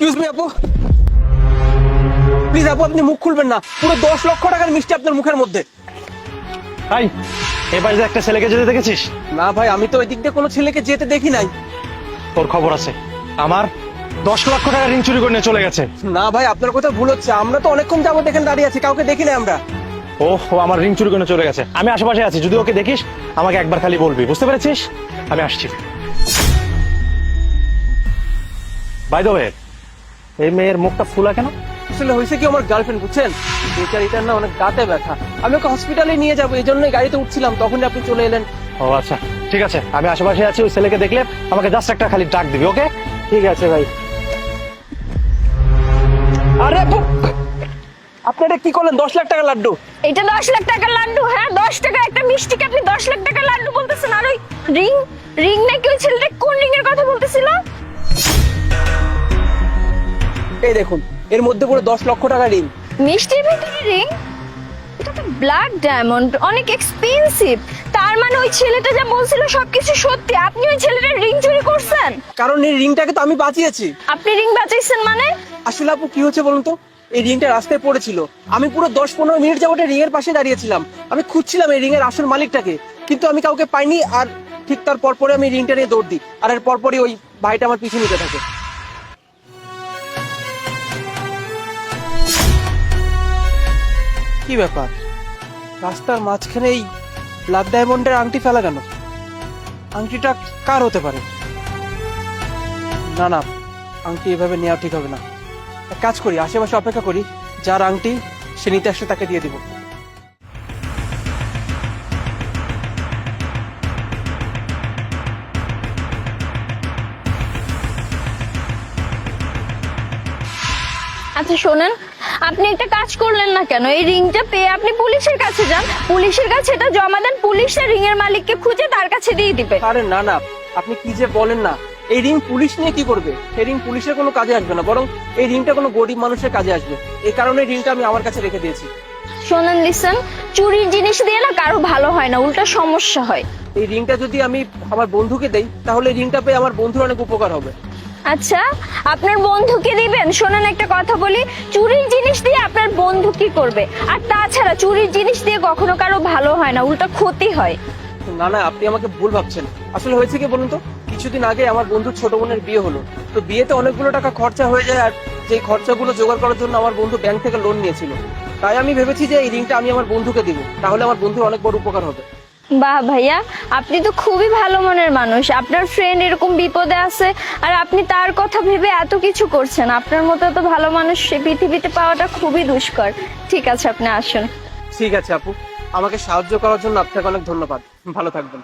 Excuse me আপু। Please আপু আপনি মুখ খুলবেন না। পুরো দশ লক্ষ টাকার মিষ্টি আপনার মুখের মধ্যে। ভাই এবার যে একটা ছেলেকে যেতে দেখেছিস? না ভাই আমি তো ওই দিক দিয়ে কোনো ছেলেকে যেতে দেখি নাই। তোর খবর আছে। আমার দশ লক্ষ টাকা ঋণ চুরি করে নিয়ে চলে গেছে। না ভাই আপনার কথা ভুল হচ্ছে। আমরা তো অনেকক্ষণ যাব এখানে দাঁড়িয়ে আছি কাউকে দেখি নাই আমরা। ও ও আমার ঋণ চুরি করে চলে গেছে। আমি আশেপাশে আছি যদি ওকে দেখিস আমাকে একবার খালি বলবি বুঝতে পেরেছিস? আমি আসছি। বাই দ্য ওয়ে এই মেয়ের মুখটা ফুলা কেন? আসলে হয়েছে কি আমার গার্লফ্রেন্ড বুঝছেন? বেচারিটার না অনেক দাঁতে ব্যথা। আমি ওকে হসপিটালে নিয়ে যাব এই জন্যই গাড়িতে উঠছিলাম তখনই আপনি চলে এলেন। ও আচ্ছা ঠিক আছে আমি আশেপাশে আছি ওই ছেলেকে দেখলে আমাকে জাস্ট একটা খালি ডাক দিবি ওকে ঠিক আছে ভাই। আরে আপু আপনি এটা কি করলেন? দশ লাখ টাকা লাড্ডু। এটা দশ লাখ টাকার লাড্ডু হ্যাঁ দশ টাকা একটা মিষ্টিকে আপনি দশ লাখ টাকার লাড্ডু বলতেছেন? আর ওই রিং রিং নাকি ওই ছেলেটা কোন রিং এর কথা বলতেছিল? এই দেখুন এর মধ্যে পুরো দশ লক্ষ টাকা ঋণ। মিষ্টির ভিতরে রিং এটা তো ব্ল্যাক ডায়মন্ড অনেক এক্সপেন্সিভ তার মানে ওই ছেলেটা যা বলছিল সবকিছু সত্যি। আপনি ওই ছেলেটার রিং চুরি করছেন? কারণ এই রিংটাকে তো আমি বাঁচিয়েছি। আপনি রিং বাঁচাইছেন মানে? আসলে আপু কি হচ্ছে বলুন তো? এই রিংটা রাস্তায় পড়েছিল। আমি পুরো দশ পনেরো মিনিট যাবত রিং এর পাশে দাঁড়িয়েছিলাম। আমি খুঁজছিলাম এই রিং এর আসল মালিকটাকে। কিন্তু আমি কাউকে পাইনি আর ঠিক তার পরপরে আমি রিংটা নিয়ে দৌড় দিই। আর এর পরপরই ওই ভাইটা আমার পিছু নিতে থাকে। কি ব্যাপার? রাস্তার মাঝখানে এই ব্ল্যাক ডায়মন্ডের আংটি ফেলা কেন আংটিটা কার হতে পারে? না না, আংটি এভাবে নেওয়া ঠিক হবে না। এক কাজ করি, আশেপাশে অপেক্ষা করি, যার আংটি সে নিতে আসলে তাকে দিয়ে দিব। আচ্ছা শোনেন আপনি একটা কাজ করলেন না কেন? এই রিংটা পেয়ে আপনি পুলিশের কাছে যান। পুলিশের কাছে এটা জমা দেন পুলিশ রিং এর মালিককে খুঁজে তার কাছে দিয়ে দিবে। আরে না না আপনি কি যে বলেন না এই রিং পুলিশ নিয়ে কি করবে? এই রিং পুলিশের কোনো কাজে আসবে না বরং এই রিংটা কোনো গরিব মানুষের কাজে আসবে। এই কারণে রিংটা আমি আমার কাছে রেখে দিয়েছি। শোনেন লিসন চুরির জিনিস দিয়ে না কারও ভালো হয় না উল্টা সমস্যা হয়। এই রিংটা যদি আমি আমার বন্ধুকে দেই তাহলে রিংটা পেয়ে আমার বন্ধুর অনেক উপকার হবে। আচ্ছা আপনার বন্ধুকে দিবেন? শোনেন একটা কথা বলি, চুরির জিনিস দিয়ে আপনার বন্ধু কি করবে? আর তাছাড়া চুরির জিনিস দিয়ে কখনো কারও ভালো হয় না, উল্টা ক্ষতি হয়। না না, আপনি আমাকে ভুল ভাবছেন। আসলে হয়েছে কি বলুন তো? কিছুদিন আগে আমার বন্ধুর ছোট বোনের বিয়ে হলো। তো বিয়েতে অনেকগুলো টাকা খরচা হয়ে যায় আর সেই খরচাগুলো জোগাড় করার জন্য আমার বন্ধু ব্যাংক থেকে লোন নিয়েছিল। তাই আমি ভেবেছি যে এই রিংটা আমি আমার বন্ধুকে দিব। তাহলে আমার বন্ধুর অনেক বড় উপকার হবে। বাহ ভাইয়া, আপনি তো খুবই ভালো মনের মানুষ। আপনার ফ্রেন্ড এরকম বিপদে আছে আর আপনি তার কথা ভেবে এত কিছু করছেন। আপনার মতো তো ভালো মানুষ পৃথিবীতে পাওয়াটা খুবই দুষ্কর। ঠিক আছে, আপনি আসুন। ঠিক আছে আপু। আমাকে সাহায্য করার জন্য আপনাকে অনেক ধন্যবাদ। ভালো থাকবেন।